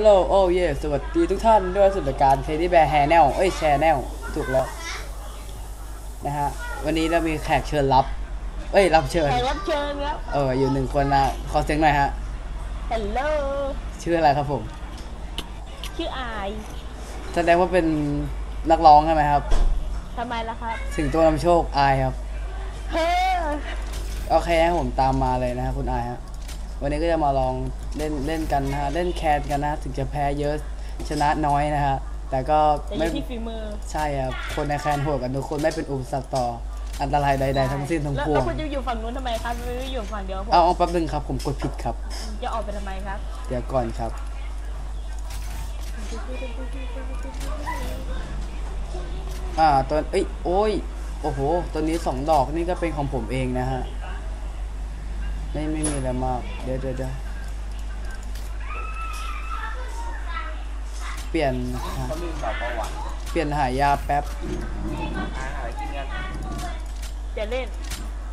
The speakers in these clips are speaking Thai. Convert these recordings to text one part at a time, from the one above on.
ฮัลโหลโอ้เยสวัสดีทุกท่านด้วยสุดการเทดี้แบร์แฮแนลเอ้ยแชแนลถูกแล้ว นะฮะ วันนี้เรามีแขกเชิญรับ เอ้ย รับเชิญ แขกรับเชิญครับ เออ อยู่หนึ่งคนนะขอเสียงหน่อยฮะ ฮัลโหล ชื่ออะไรครับผม ชื่ออายแสดงว่าเป็นนักร้องใช่ไหมครับ ทำไมล่ะครับ ถึงตัวนำโชคอายครับ เฮ้อ โอเคให้ผมตามมาเลยนะครับคุณอายฮะ วันนี้ก็จะมาลองเล่นเล่นกันนะฮะเล่นแคนกันนะถึงจะแพ้เยอะชนะน้อยนะฮะแต่ก็แต่อไม่ยู่ที่ฝีมือใช่ครับคนในแคนโหดกันทุกคนไม่เป็นอุปสรรคต่ออันตรายใด ๆ ทั้งสิ้นทั้งแล้วปวแล้วงคุณจะอยู่ฝั่งนู้นทำไมครับไม่อยู่ฝั่งเดียวผมเอาเอาแป๊บนึงครับผมกดผิดครับ จะออกไปทำไมครับ เดี๋ยวก่อนครับ อ่าตัวเอ้ย โอ้ย โอ้โห ตัวนี้สองดอกนี่ก็เป็นของผมเองนะฮะ ไม่ไม่มีอะไรมาก เดี๋ยวเดี๋ยวเดี๋ยวเปลี่ยนหาเขาลืมแบบประวัติเปลี่ยนหายาแป๊บ อาหารกินกันจะเล่น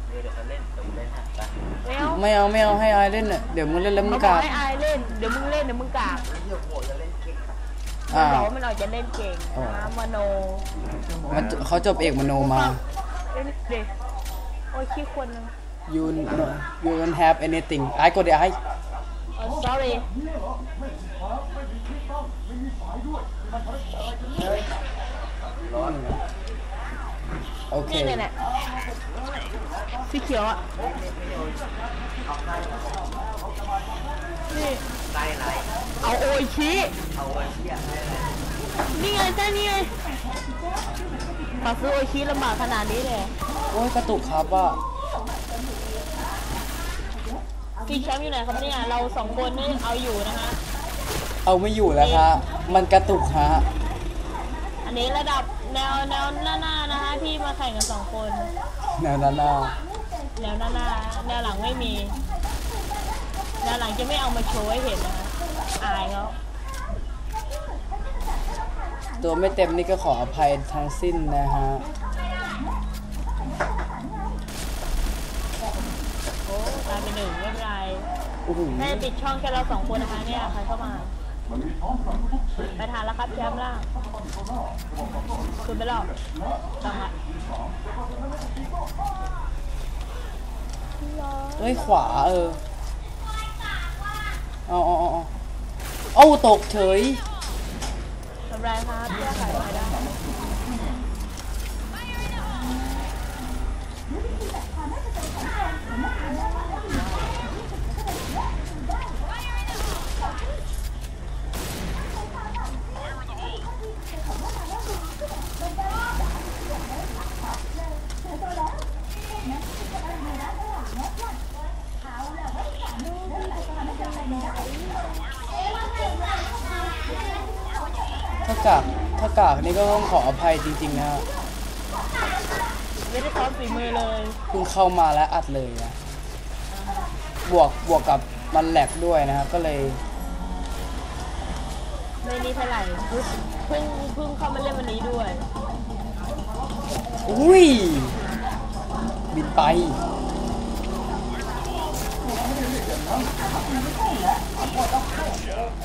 เดี๋ยวเดี๋ยวเขาเล่นเดี๋ยวเล่นฮะไปไม่เอาไม่เอาไม่เอาให้อายเล่นเนี่ยเดี๋ยวมึงเล่นแล้วมึเขางบกอกลับให้อายเล่น เดี๋ยวมึงเล่นเดี๋ยวมึงกากเดี๋ยวโหจะเล่นเก่งมันอ่าบอกว่ามันออกจะเล่นเก่งอ๋อ นะมโนมันเขาจบเอกมโนมา เล่นเด็กโอ้ยขี้คนนึง you no you don't have anything ไอ้กดเดี๋ยวไอ้อ๋อ sorry โอเคนี่เนี่ยเนี่ยสีเขียวอะนี่ไล่ไล่เอาโออิชิเอาไว้เที่ยงให้เลยนี่ไงใช่นี่ไงมาซื้อโออิชิลำบากขนาดนี้เลย โอ้ยกระตุกครับว่า พี่แชมป์อยู่ไหนครับเนี่ย เราสองคนนี่เอาอยู่นะฮะ เอาไม่อยู่แล้วฮะ มันกระตุกฮะ อันนี้ระดับแนวแนวหน้าหน้าๆนะฮะที่มาแข่งกันสองคนแนวนั้นน่ะแนวหน้าหน้าแนวหลังไม่มีแนวหลังจะไม่เอามาโชว์ให้เห็นนะฮะอายเขาตัวไม่เต็มนี่ก็ขออภัยทั้งสิ้นนะฮะ โอ้โหน่าจะปิดช่องแค่เราสองคนนะคะเนี่ยใครเข้ามา ไปทานแล้วครับแชมป์ล่างคืนไปแล้วต้องละเอ้ยขวาเออเอาเอาเอาเอาเอาตกเฉยทำไรครับแก้ไขหน่อยได้ ถ้ากากถ้ากากนี่ก็ต้องขออภัยจริงๆนะฮะไม่ได้ซ้อมฝีมือเลยเพิ่งเข้ามาแล้วอัดเลยนะบวกบวกกับมันแหลกด้วยนะครับก็เลยไม่นี่เท่าไหร่เพิ่งเพิ่งเพิ่งเข้ามาเล่นวันนี้ด้วย อุ้ย บินไปอ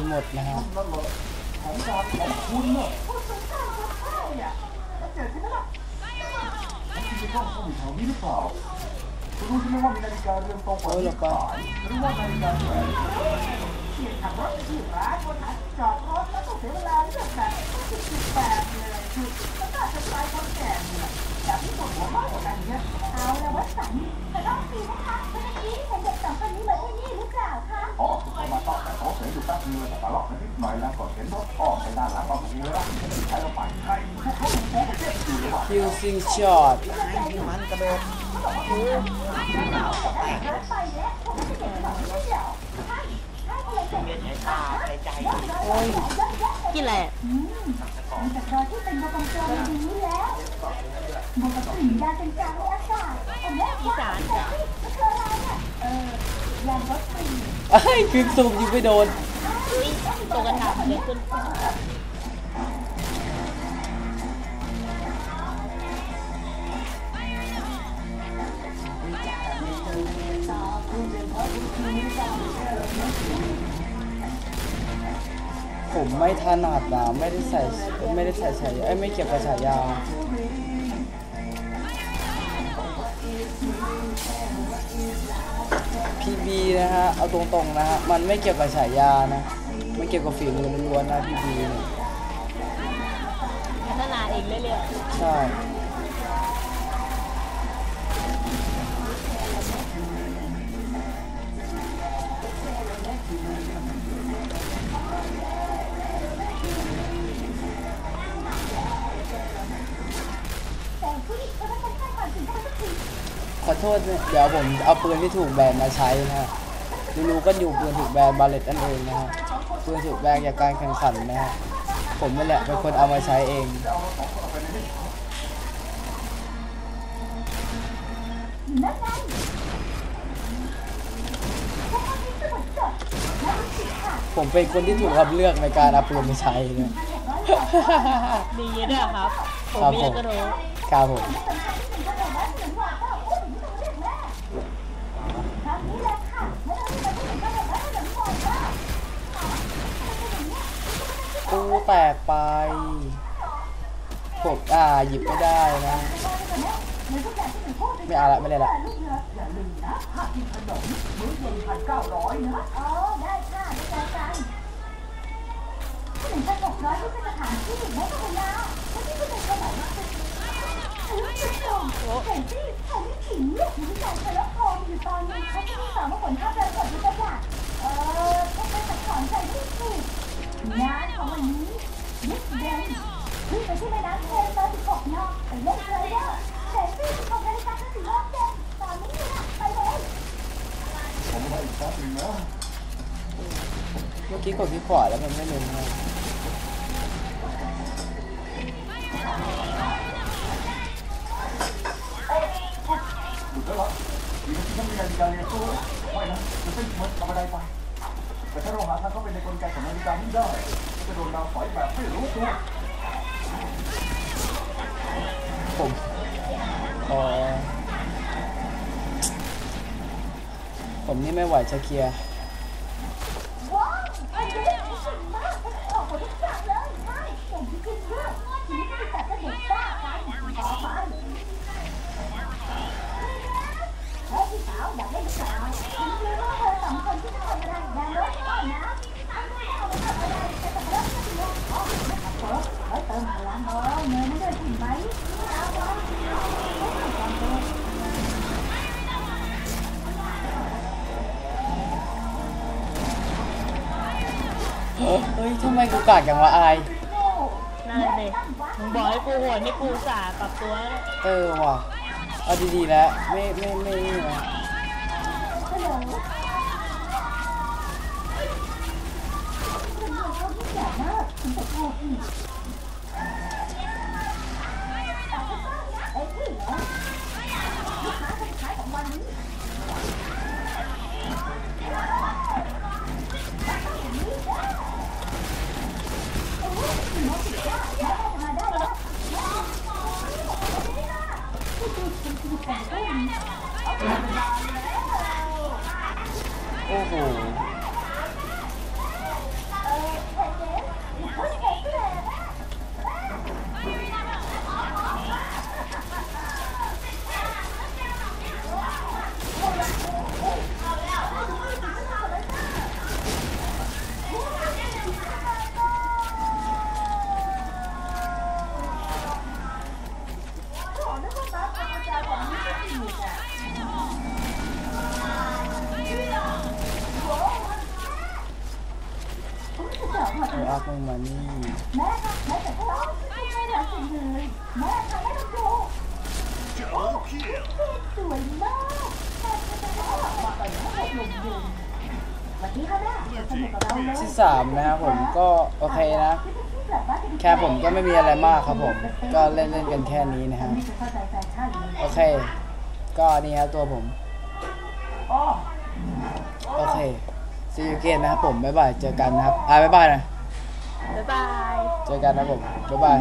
นหมดนะครับรู้ใช่ไหมว่ามีนาฬิกาเรือนตกว่าโอ้ยหลบไปหรือว่านาฬิกาแขวนขับรถขี่ม้านคนจอดรถแล้วต้องเสียเวลาเลือกแบบสิบแปดเลยคือก็น่าจะตายคนแก่เนี่ยแบบที่ปวดหัวมากกว่ากันเนี่ยเอาละวัดสันแต่ต้องสีนะคะเมื่อกี้เห็นเด็ก เขาเสียอยู่แป๊บนึงเลยแต่ตลอดนิดหน่อยแล้วก็เห็นรถออกไปด้านหลังบางทีแล้วใช้เราไปใครพวกเขาเป็นโป๊ะเจ็บอยู่หรือเปล่า Fusing shot มันกระโดดไปแล้วผมจะเก็บของไม่เดี๋ยวให้ให้เพียงแต่เวียนใช้ตาใช้ใจโอ้ยกินอะไรอะอืมมันจะรอที่เป็นโมกลมๆอย่างนี้แล้วโมกลมยาเป็นกลางในอากาศอันนี้อีสานแต่ที่มันคืออะไรเนี่ยเออยางรถฟรีไอ้ยคลิปซูมยิงไม่โดน ตัวกระถางเล็กขึ้นผมไม่ถนัดนะไม่ได้ใส่ไม่ได้ใส่ฉายาไม่เกี่ยวกับฉายาพีบีนะฮะ เอาตรงๆนะฮะ มันไม่เกี่ยวกับฉายานะ มันเกี่ยวกับฝีมือล้วนๆนะพีบีเนี่ยพัฒนาเองเรื่อยใช่ขอโทษเนี่ยเดี๋ยวผมเอาปืนที่ถูกแบนมาใช้นะฮะรู้ๆก็อยู่ปืนถูกแบนบาเลตนั่นเองนะฮะ ปืนถูกแบนจากการแข่งขันนะฮะผมนั่นแหละเป็นคนเอามาใช้เองนั่นไงพวกมันมีสมุดจดและมีสิทธิ์ค่ะผมเป็นคนที่ถูกรับเลือกในการเอาปืนมาใช้นะๆดีด้วยอะครับ ผมครับไม่ผอยากมจะรู้ครับผม สำคัญที่สุดก็เลยว่าถึงว่าก็อุ้มต้องเรียกแม่ครั้งนี้แหละค่ะไม่ต้องไปพูดถึงก็เลยว่าถ้าหลังบอกว่า ตู้ แตกไปผมอ่าหยิบไม่ได้นะ ไม่เอาละไม่ได้ละ อย่านขอเย็นพันเก้าได้ค่ด้ใจกันหนึ่งพันหกร้อยที่เป็นสถานที่ไม่ต้องเวลาแล้วที่จะเน่าแต่เนี่ยมีกเลาะคออยู่ตอนนึงเขาจะมีสาวมาขนาวแกงสดอยู่กระเออพวกเป็นสังขารใจที่สุดนของวันนี้มิสเขาไปที่แม่น้ำเทนเบอร์16นอกไปเล่นเลยเด้อเซฟี่16นาฬิกาถึง4โมงเย็นตอนนี้เนี่ยไปเลยผมมาอีกครั้งหนึ่งนะเมื่อกี้กดที่ขวาแล้วมันไม่ลงนะหยุดแล้วล่ะอีกทีต้องมีนาฬิกาเรียนสู้ไม่นะจะเป็นเหมือนกับอะไรไป แต่ถ้าเราหาทางเข้าไปในกลไกของนาฬิกานี้ได้ก็จะโดนดาวไฟแบบไม่รู้ตัวผมอ๋อผมนี่ไม่ไหวจะเคลียร์ว้าวอันนี้เก่งมากออกหมดทุกอย่างเลยใช่เก่งจริงๆด้วยทีนี้ก็จะจัดกระด็นบ้ากันต่อไปเฮ้ยพี่สาวอยากเล่นหรือเปล่าว สองคนที่ทำอะไรอย่าลดก่อนนะเอาไม่เอาไปทำอะไรจะต้องเลิกก็ดีอ๋อไม่ขับรถเฮ้ยเติมพลังเออเงินไม่ได้ถึงไหมเอาไว้ไม่ต้องกังวลเฮ้ยทำไมกูกากอย่างวะอายนั่นเลยมึงบอกให้กูโหดนี่กูอุตสาห์ปรับตัวแล้วเนี่ยเออว่ะ เอาดีๆแล้ว ไม่ไม่ไม่นี่นะ อ้ย ครัมึมานี่แม่ค่ะแม่จะต้องไม่ได้หรอกเลยแม่ค่ะแม่ต้องดูโอ้สวยมากแต่จะมไปนะลงวคแม่สนุกกับยืนที่สามนะบผมก็โอเคนะ แค่ผมก็ไม่มีอะไรมากครับผม ก็เล่นเล่นกันแค่นี้นะฮะโอเค ก็นี่ครับตัวผมโอเคซีอูเกนนะครับผม บ๊ายบาย เจอกันนะครับ อ่าบ๊ายบายนะ บ๊ายบาย เจอกันนะครับผม บ๊ายบาย